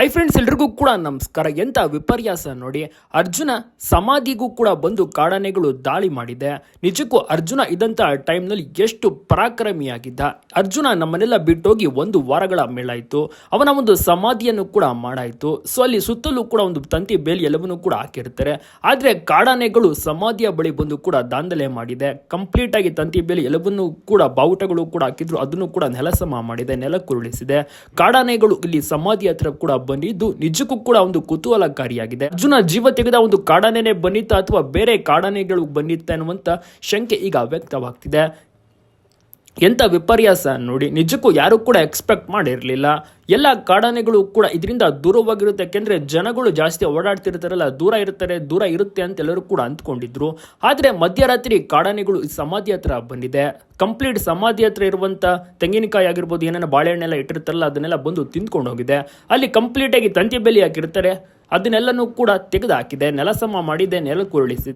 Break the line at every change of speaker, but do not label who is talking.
I friends ಎಲ್ರಿಗೂ ಕೂಡ ನಮಸ್ಕಾರ. ಎಂತ ವಿಪರ್ಯಾಸ ನೋಡಿ, ಅರ್ಜುನ ಸಮಾಧಿಗೂ ಕೂಡ ಬಂದು ಕಾಡಾನೆಗಳು ದಾಳಿ ಮಾಡಿದೆ. ನಿಜಕ್ಕೂ ಅರ್ಜುನ ಇದ್ದಂತ ಟೈಮ್ನಲ್ಲಿ ಎಷ್ಟು ಪರಾಕ್ರಮಿಯಾಗಿದ್ದ. ಅರ್ಜುನ ನಮ್ಮನ್ನೆಲ್ಲ ಬಿಟ್ಟೋಗಿ ಒಂದು ವಾರಗಳ ಮೇಲಾಯಿತು. ಅವನ ಒಂದು ಸಮಾಧಿಯನ್ನು ಕೂಡ ಮಾಡಾಯಿತು. ಸೊ ಅಲ್ಲಿ ಸುತ್ತಲೂ ಕೂಡ ಒಂದು ತಂತಿ ಬೇಲಿ ಎಲ್ಲವನ್ನೂ ಕೂಡ ಹಾಕಿರ್ತಾರೆ. ಆದರೆ ಕಾಡಾನೆಗಳು ಸಮಾಧಿಯ ಬಳಿ ಬಂದು ಕೂಡ ದಾಂಧಲೆ ಮಾಡಿದೆ. ಕಂಪ್ಲೀಟ್ ಆಗಿ ತಂತಿ ಬೇಲಿ ಎಲ್ಲವನ್ನೂ ಕೂಡ, ಬಾವುಟಗಳು ಕೂಡ ಹಾಕಿದ್ರು. ಅದನ್ನು ಕೂಡ ನೆಲಸಮ ಮಾಡಿದೆ, ನೆಲಕ್ಕುರುಳಿಸಿದೆ. ಕಾಡಾನೆಗಳು ಇಲ್ಲಿ ಸಮಾಧಿ ಹತ್ರ ಕೂಡ ಬಂದಿದ್ದು ನಿಜಕ್ಕೂ ಕೂಡ ಒಂದು ಕುತೂಹಲಕಾರಿಯಾಗಿದೆ. ಅರ್ಜುನ ಜೀವ ತೆಗೆದ ಒಂದು ಕಾಡಾನೆನೆ ಬಂದಿತ್ತ ಅಥವಾ ಬೇರೆ ಕಾಡಾನೆಗಳು ಬಂದಿತ್ತ ಅನ್ನುವಂತ ಶಂಕೆ ಈಗ ವ್ಯಕ್ತವಾಗ್ತಿದೆ. ಎಂತ ವಿಪರ್ಯಾಸ ನೋಡಿ, ನಿಜಕ್ಕೂ ಯಾರು ಕೂಡ ಎಕ್ಸ್ಪೆಕ್ಟ್ ಮಾಡಿರಲಿಲ್ಲ. ಎಲ್ಲ ಕಾಡಾನೆಗಳು ಕೂಡ ಇದರಿಂದ ದೂರವಾಗಿರುತ್ತೆ. ಯಾಕೆಂದರೆ ಜನಗಳು ಜಾಸ್ತಿ ಓಡಾಡ್ತಿರ್ತಾರಲ್ಲ, ದೂರ ಇರ್ತಾರೆ, ದೂರ ಇರುತ್ತೆ ಅಂತ ಎಲ್ಲರೂ ಕೂಡ ಅಂದ್ಕೊಂಡಿದ್ರು. ಆದರೆ ಮಧ್ಯರಾತ್ರಿ ಕಾಡಾನೆಗಳು ಈ ಸಮಾಧಿ ಹತ್ರ ಬಂದಿದೆ. ಕಂಪ್ಲೀಟ್ ಸಮಾಧಿ ಹತ್ರ ಇರುವಂಥ ತೆಂಗಿನಕಾಯಿ ಆಗಿರ್ಬೋದು, ಏನೇನೋ ಬಾಳೆಹಣ್ಣೆಲ್ಲ ಇಟ್ಟಿರ್ತಾರಲ್ಲ, ಅದನ್ನೆಲ್ಲ ಬಂದು ತಿಂದ್ಕೊಂಡು ಹೋಗಿದೆ ಅಲ್ಲಿ ಕಂಪ್ಲೀಟಾಗಿ ತಂತಿ ಬೆಲೆ ಹಾಕಿರ್ತಾರೆ. ಅದನ್ನೆಲ್ಲನೂ ಕೂಡ ತೆಗೆದು ಹಾಕಿದೆ. ನೆಲಸಮ ಮಾಡಿದೆ ನೆಲಕ್ಕುರುಳಿಸಿದೆ